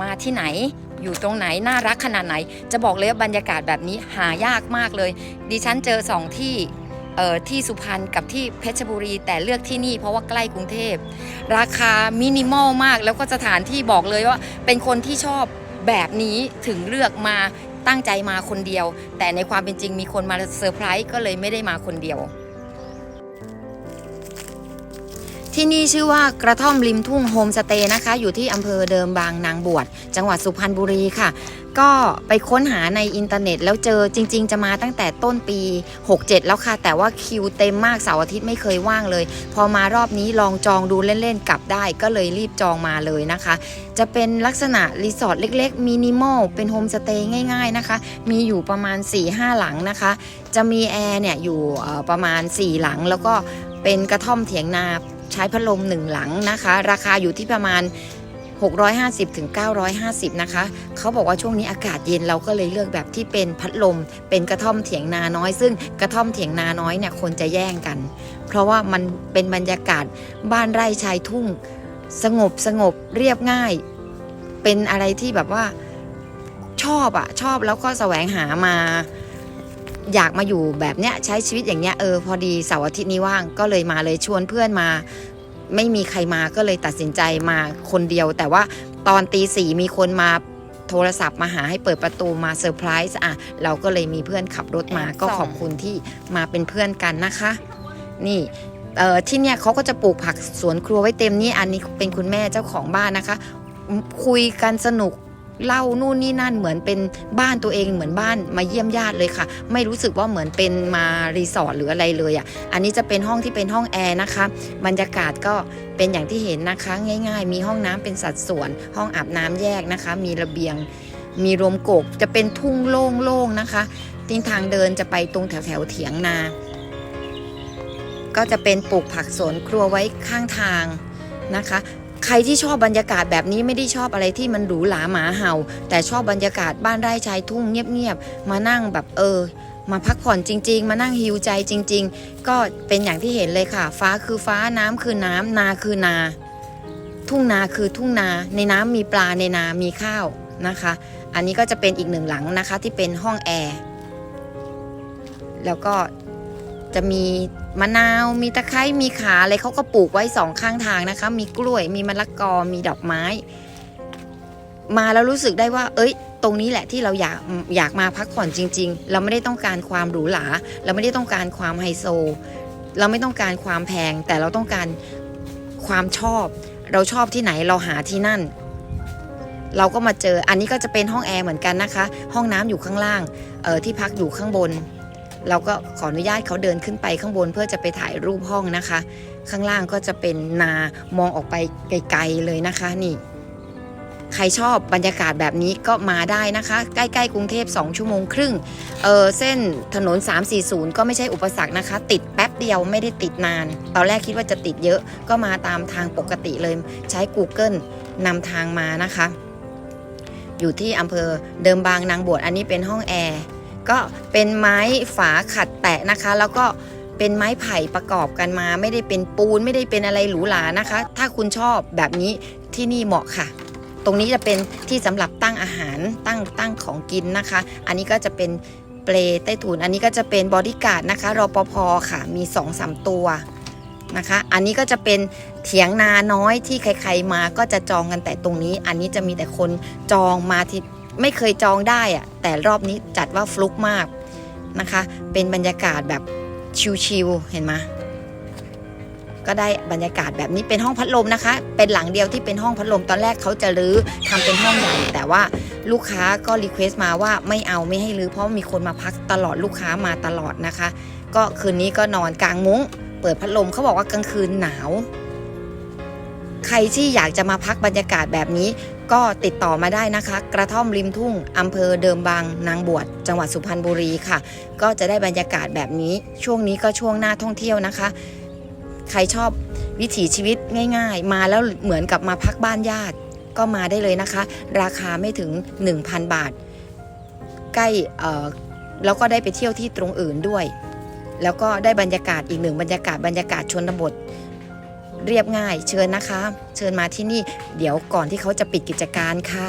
มาที่ไหน อยู่ตรงไหนน่ารักขนาดไหน จะบอกเลยว่าบรรยากาศแบบนี้หายากมากเลย ดิฉันเจอสองที่เอ่อที่สุพรรณกับที่เพชรบุรี แต่เลือกที่นี่เพราะว่าใกล้กรุงเทพ ราคามินิมอลมากแล้วก็สถานที่บอกเลยว่าเป็นคนที่ชอบแบบนี้ถึงเลือกมาตั้งใจมาคนเดียว แต่ในความเป็นจริงมีคนมาเซอร์ไพรส์ก็เลยไม่ได้มาคนเดียว ที่นี่ชื่อว่ากระท่อมริมทุ่งโฮมสเตย์นะคะ อยู่ที่อำเภอเดิมบางนางบวช จังหวัดสุพรรณบุรีค่ะ ก็ไปค้นหาในอินเทอร์เน็ตแล้วเจอจริง ๆ จะมาตั้งแต่ต้นปี 67 แล้วค่ะ แต่ว่าคิวเต็มมากเสาร์อาทิตย์ไม่เคยว่างเลย พอมารอบนี้ลองจองดูเล่น ๆ กลับได้ก็เลยรีบจองมาเลยนะคะ จะเป็นลักษณะรีสอร์ทเล็ก ๆ มินิมอลเป็นโฮมสเตย์ง่าย ๆ นะคะ มีอยู่ประมาณ 4-5 หลังนะคะ จะมีแอร์เนี่ยอยู่ประมาณ 4 หลังแล้วก็เป็นกระท่อมเถียงนา ใช้พัดลมหนึ่งหลังนะคะ ราคาอยู่ที่ประมาณ 650ถึง950 นะคะ เขาบอกว่าช่วงนี้อากาศเย็นเราก็เลยเลือกแบบที่เป็นพัดลม เป็นกระท่อมเถียงนาน้อย ซึ่งกระท่อมเถียงนาน้อยเนี่ยคนจะแย่งกัน เพราะว่ามันเป็นบรรยากาศบ้านไร่ชายทุ่ง สงบสงบเรียบง่าย เป็นอะไรที่แบบว่าชอบอะชอบแล้วก็แสวงหามา อยากมาอยู่แบบเนี้ยใช้ชีวิตอย่างเนี้ยเออพอดีเสาร์อาทิตย์นี้ว่างก็เลยมาเลยชวนเพื่อนมา ไม่มีใครมาก็เลยตัดสินใจมาคนเดียว แต่ว่าตอนตีสี่มีคนมาโทรศัพท์มาหาให้เปิดประตูมาเซอร์ไพรส์อะเราก็เลยมีเพื่อนขับรถมาก็ขอบคุณที่มาเป็นเพื่อนกันนะคะ นี่เอ่อที่เนี่ยเขาก็จะปลูกผักสวนครัวไว้เต็มนี่อันนี้เป็นคุณแม่เจ้าของบ้านนะคะ คุยกันสนุก เล่านู่นนี่นั่นเหมือนเป็นบ้านตัวเองเหมือนบ้านมาเยี่ยมญาติเลยค่ะ ไม่รู้สึกว่าเหมือนเป็นมารีสอร์ทหรืออะไรเลยอะอันนี้จะเป็นห้องที่เป็นห้องแอร์นะคะบรรยากาศก็เป็นอย่างที่เห็นนะคะ ง่าย ๆ มีห้องน้ำเป็นสัดส่วน ห้องอาบน้ำแยกนะคะ มีระเบียง มีรวมกกจะเป็นทุ่งโล่งๆนะคะทิงทางเดินจะไปตรงแถวแถวๆเถียงนา ก็จะเป็นปลูกผักสวนครัวไว้ข้างทางนะคะ ใครที่ชอบบรรยากาศแบบนี้ไม่ได้ชอบอะไรที่มันหรูหราหมาเห่า แต่ชอบบรรยากาศบ้านไร่ชายทุ่งเงียบๆมานั่งแบบเออ มาพักผ่อนจริง ๆ มานั่งฮิวใจจริง ๆ ก็เป็นอย่างที่เห็นเลยค่ะ ฟ้าคือฟ้าน้ำคือน้ำนาคือนา ทุ่งนาคือทุ่งนา ในน้ำมีปลาในนามีข้าวนะคะ อันนี้ก็จะเป็นอีกหนึ่งหลังนะคะที่เป็นห้องแอร์แล้วก็ จะมีมะนาว มีตะไคร้ มีขาอะไรเขาก็ปลูกไว้สองข้างทางนะคะ มีกล้วย มีมะละกอ มีดอกไม้ มาแล้วรู้สึกได้ว่า เอ้ย ตรงนี้แหละที่เราอยากอยากมาพักผ่อนจริง ๆ เราไม่ได้ต้องการความหรูหรา เราไม่ได้ต้องการความไฮโซ เราไม่ต้องการความแพง แต่เราต้องการความชอบ เราชอบที่ไหนเราหาที่นั่น เราก็มาเจอ อันนี้ก็จะเป็นห้องแอร์เหมือนกันนะคะ ห้องน้ำอยู่ข้างล่าง เออที่พักอยู่ข้างบน เราก็ขออนุญาตเขาเดินขึ้นไปข้างบนเพื่อจะไปถ่ายรูปห้องนะคะ ข้างล่างก็จะเป็นนามองออกไปไกลๆเลยนะคะนี่ ใครชอบบรรยากาศแบบนี้ก็มาได้นะคะ ใกล้ๆกรุงเทพ 2 ชั่วโมงครึ่งเออเส้นถนน 340 ก็ไม่ใช่อุปสรรคนะคะ ติดแป๊บเดียวไม่ได้ติดนาน ตอนแรกคิดว่าจะติดเยอะก็มาตามทางปกติเลยใช้ Google นำทางมานะคะ อยู่ที่อำเภอเดิมบางนางบวชอันนี้เป็นห้องแอร์ ก็เป็นไม้ฝาขัดแตะนะคะ แล้วก็เป็นไม้ไผ่ประกอบกันมา ไม่ได้เป็นปูนไม่ได้เป็นอะไรหรูหรานะคะ ถ้าคุณชอบแบบนี้ที่นี่เหมาะค่ะ ตรงนี้จะเป็นที่สำหรับตั้งอาหารตั้งตั้งของกินนะคะ อันนี้ก็จะเป็นเปลใต้ถุนอันนี้ก็จะเป็นบอดี้การ์ดนะคะรปภค่ะมี2อสตัวนะคะ อันนี้ก็จะเป็นเถียงนาน้อยที่ใครๆมาก็จะจองกันแต่ตรงนี้ อันนี้จะมีแต่คนจองมาที่ ไม่เคยจองได้อะแต่รอบนี้จัดว่าฟลุกมากนะคะ เป็นบรรยากาศแบบชิลๆเห็นไหมก็ได้บรรยากาศแบบนี้เป็นห้องพัดลมนะคะ เป็นหลังเดียวที่เป็นห้องพัดลมตอนแรกเขาจะรื้อทำเป็นห้องใหญ่แต่ว่าลูกค้าก็รีเควสต์มาว่าไม่เอาไม่ให้รื้อเพราะมีคนมาพักตลอดลูกค้ามาตลอดนะคะ ก็คืนนี้ก็นอนกลางมุ้ง เปิดพัดลมเขาบอกว่ากลางคืนหนาว ใครที่อยากจะมาพักบรรยากาศแบบนี้ ก็ติดต่อมาได้นะคะ กระท่อมริมทุ่งอำเภอเดิมบางนางบวชจังหวัดสุพรรณบุรีค่ะ ก็จะได้บรรยากาศแบบนี้ช่วงนี้ก็ช่วงหน้าท่องเที่ยวนะคะ ใครชอบวิถีชีวิตง่าย ๆ มาแล้วเหมือนกับมาพักบ้านญาติก็มาได้เลยนะคะ ราคาไม่ถึง 1,000 บาท ใกล้อ่อแล้วก็ได้ไปเที่ยวที่ตรงอื่นด้วย แล้วก็ได้บรรยากาศอีกหนึ่งบรรยากาศบรรยากาศชนบท เรียบง่าย เชิญนะคะ เชิญมาที่นี่ เดี๋ยวก่อนที่เขาจะปิดกิจการค่ะ